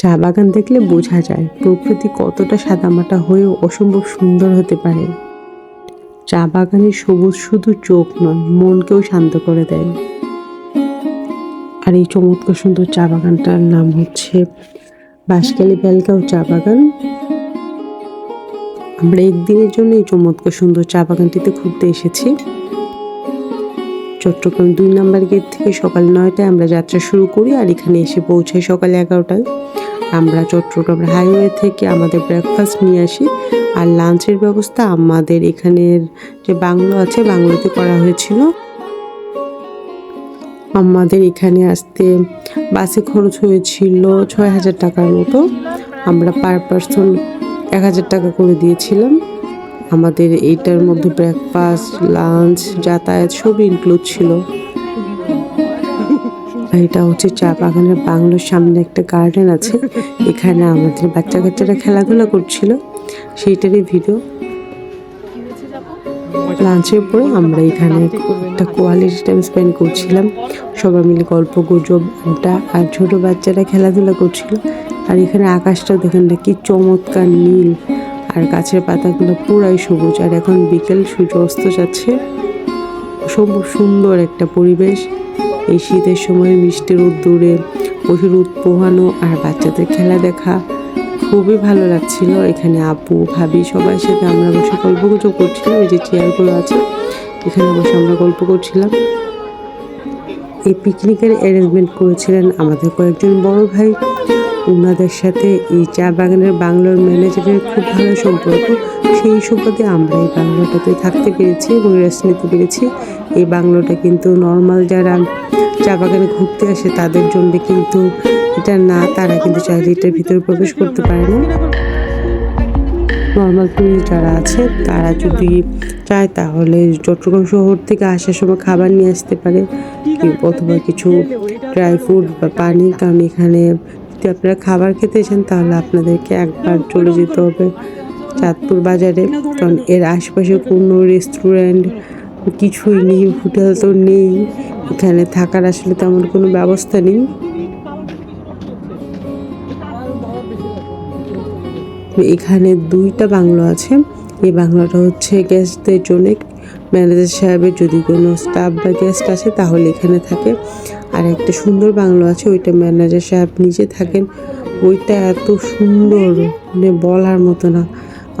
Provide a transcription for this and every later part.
চা বাগান দেখলে বোঝা যায় প্রকৃতি কতটা সাদামাটা হয়েও অসম্ভব সুন্দর হতে পারে। চা বাগানের সবুজ শুধু চোখ নয়, মনকেও শান্ত করে দেয়। আর এই চমৎকার সুন্দর চা বাগানটার নাম হচ্ছে বাঁশখালী বেলগাঁও চা বাগান আমরা একদিনের জন্য এই চমৎকার সুন্দর চা বাগানটিতে ঘুরতে এসেছি। চট্টগ্রাম দুই নাম্বার গেট থেকে সকাল নয়টায় আমরা যাত্রা শুরু করি আর এখানে এসে পৌঁছাই সকাল এগারোটায়। আমরা চট্টগ্রাম হাইওয়ে থেকে আমাদের ব্রেকফাস্ট নিয়ে আসি। আর লাঞ্চের ব্যবস্থা আমাদের এখানের যে বাংলো আছে, বাংলোতে করা হয়েছিল। আমাদের এখানে আসতে বাসে খরচ হয়েছিল ছয় হাজার টাকার মতো। আমরা পার পার্সন এক হাজার টাকা করে দিয়েছিলাম। আমাদের এইটার মধ্যে ব্রেকফাস্ট লাঞ্চ যাতায়াত সবই ইনক্লুড ছিল। এটা হচ্ছে চা বাগানের বাংলোর সামনে একটা গার্ডেন আছে। এখানে আমাদের বাচ্চা কাচ্চারা খেলাধুলা করছিল। সেইটারই ভিডিও লাঞ্চের পরে আমরা এখানে একটা কোয়ালিটি টাইম স্পেন্ড করছিলাম। সবাই মিলে গল্প, গুজব, আড্ডা আর ছোট বাচ্চারা খেলাধুলা করছিল। আর এখানে আকাশটাও দেখেন না কি চমৎকার নীল আর গাছের পাতাগুলো পুরাই সবুজ। আর এখন বিকেল, সূর্য অস্ত যাচ্ছে। অসম্ভব সুন্দর একটা পরিবেশ। এই শীতের সময় মিষ্টি রোদ্দুরে পশু রোদ পোহানো আর বাচ্চাদের খেলা দেখা। খুবই ভালো লাগছিল এখানে আপু, ভাবি সবার সাথে আমরা বসে গল্প গুজব করছিলাম, এই যে চেয়ারগুলো আছে, এখানে বসে আমরা গল্প করছিলাম। এই পিকনিকের অ্যারেঞ্জমেন্ট করেছিলেন আমাদের কয়েকজন বড় ভাই। ওনাদের সাথে এই চা বাগানের বাংলোর ম্যানেজারের খুব ভালো সম্পর্ক। সেই সুবাদে আমরা এই বাংলোটাতে থাকতে পেরেছি এবং রেস্ট নিতে পেরেছি। এই বাংলোটা কিন্তু নর্মাল যারা চা বাগানে ঘুরতে আসে তাদের জন্য কিন্তু এটা না, তারা কিন্তু চাইলে এটার ভিতরে প্রবেশ করতে পারে না। নর্মাল টুরিস্ট যারা আছে, তারা যদি চায় তাহলে চট্টগ্রাম শহর থেকে আসার সময় খাবার নিয়ে আসতে পারে। অথবা কিছু ড্রাই ফ্রুট বা পানি, কারণ এখানে যদি আপনারা খাবার খেতে চান তাহলে আপনাদেরকে একবার চলে যেতে হবে চাঁদপুর বাজারে। কারণ এর আশপাশে কোনো রেস্টুরেন্ট কিছুই নেই, হোটেল তো নেই। এখানে থাকার আসলে তেমন কোনো ব্যবস্থা নেই। এখানে দুইটা বাংলো আছে। এই বাংলাটা হচ্ছে গেস্টদের জন্য। ম্যানেজার সাহেবের যদি কোনো স্টাফ বা গেস্ট আসে, তাহলে এখানে থাকে। আর একটা সুন্দর বাংলো আছে, ওইটা ম্যানেজার সাহেব নিজে থাকেন। ওইটা এত সুন্দর মানে বলার মতো না।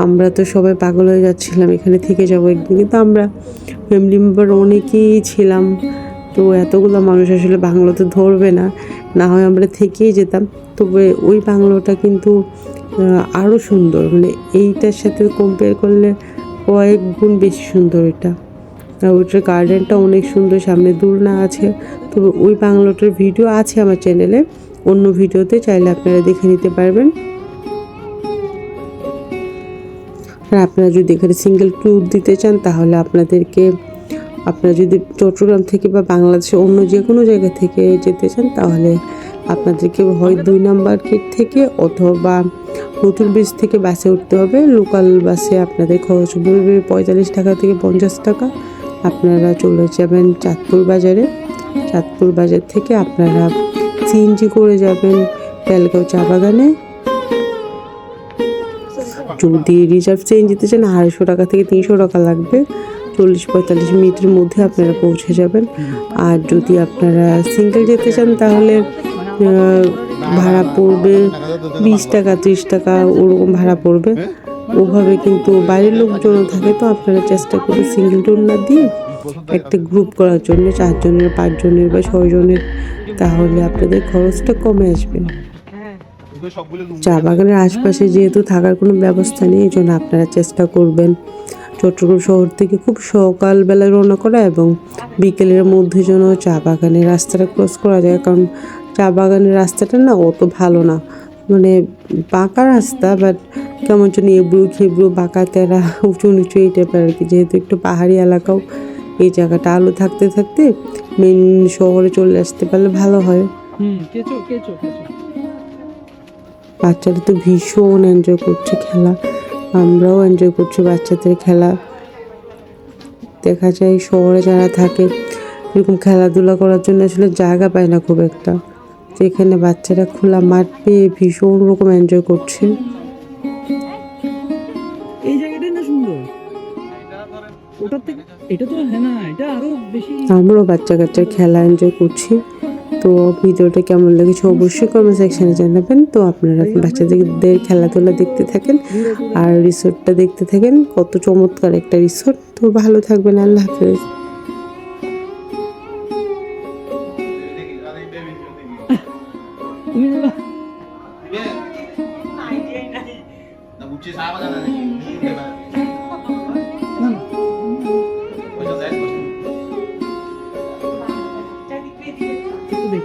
আমরা তো সবাই পাগল হয়ে যাচ্ছিলাম, এখানে থেকে যাব একদিন। কিন্তু আমরা ফ্যামিলি মেম্বার অনেকেই ছিলাম, তো এতগুলো মানুষ আসলে বাংলোতে ধরবে না। না হয় আমরা থেকেই যেতাম। তবে ওই বাংলোটা কিন্তু আরও সুন্দর। মানে এইটার সাথে কম্পেয়ার করলে কয়েক গুণ বেশি সুন্দর এটা। আর ওইটার গার্ডেনটা অনেক সুন্দর, সামনে দোলনা আছে। তবে ওই বাংলোটার ভিডিও আছে আমার চ্যানেলে। অন্য ভিডিওতে চাইলে আপনারা দেখে নিতে পারবেন। আর আপনারা যদি এখানে সিঙ্গেল ট্যুর দিতে চান, তাহলে আপনাদেরকে, আপনারা যদি চট্টগ্রাম থেকে বা বাংলাদেশে অন্য যে কোনো জায়গা থেকে যেতে চান, তাহলে আপনাদেরকে হয় দুই নাম্বার গেট থেকে অথবা নতুন ব্রিজ থেকে বাসে উঠতে হবে। লোকাল বাসে আপনাদের খরচ পড়বে পঁয়তাল্লিশ টাকা থেকে পঞ্চাশ টাকা। আপনারা চলে যাবেন চাঁদপুর বাজারে। চাঁদপুর বাজার থেকে আপনারা সিএনজি করে যাবেন বেলগাঁও চা বাগানে। যদি রিজার্ভ দিতে চান আড়াইশো টাকা থেকে তিনশো টাকা লাগবে। চল্লিশ পঁয়তাল্লিশ মিনিটের মধ্যে আপনারা পৌঁছে যাবেন। আর যদি আপনারা সিঙ্গেল যেতে চান, তাহলে ভাড়া পড়বে বিশ টাকা, ত্রিশ টাকা, ওরকম ভাড়া পড়বে। ওভাবে কিন্তু বাইরের লোকজনও থাকে, তো আপনারা চেষ্টা করবেন সিঙ্গেল ট্যুর না দিয়ে একটা গ্রুপ করার জন্য, চারজনের, পাঁচজনের বা ছয়জনের, তাহলে আপনাদের খরচটা কমে আসবে। চা বাগানের আশপাশে যেহেতু থাকার কোনো ব্যবস্থা নেই, এই জন্য আপনারা চেষ্টা করবেন চট্টগ্রাম শহর থেকে খুব সকালবেলা রওনা করা এবং বিকেলের মধ্যে যেন চা বাগানের রাস্তাটা ক্রস করা যায়, কারণ চা বাগানের রাস্তাটা না অত ভালো না। মানে বাঁকা রাস্তা বাট কেমন যেন এবড়ো খেবড়ো বাঁকা তেরা উঁচু নিচু এই টাইপের আর কি। যেহেতু একটু পাহাড়ি এলাকাও এই জায়গাটা আলো থাকতে থাকতে মেন শহরে চলে আসতে পারলে ভালো হয়। বাচ্চারা তো ভীষণ এনজয় করছে খেলা। আমরাও এনজয় করছি বাচ্চাদের খেলা। দেখা যায় শহরে যারা থাকে এরকম খেলাধুলা করার জন্য আসলে জায়গা পায় না খুব একটা। তো এখানে বাচ্চারা খোলা মাঠ পেয়ে ভীষণ রকম এনজয় করছে। হ্যাঁ আমরাও বাচ্চা কাচ্চার খেলা এনজয় করছি। তো ভিডিওটা কেমন লেগেছে অবশ্যই কমেন্ট সেকশনে জানাবেন। তো আপনারা বাচ্চাদের খেলাধুলা দেখতে থাকেন আর রিসোর্টটা দেখতে থাকেন। কত চমৎকার একটা রিসোর্ট তো ভালো থাকবেন আল্লাহ হাফেজ। 聚餐不？咱那去，明天吧。嗯，我就在座。在你面前，你别。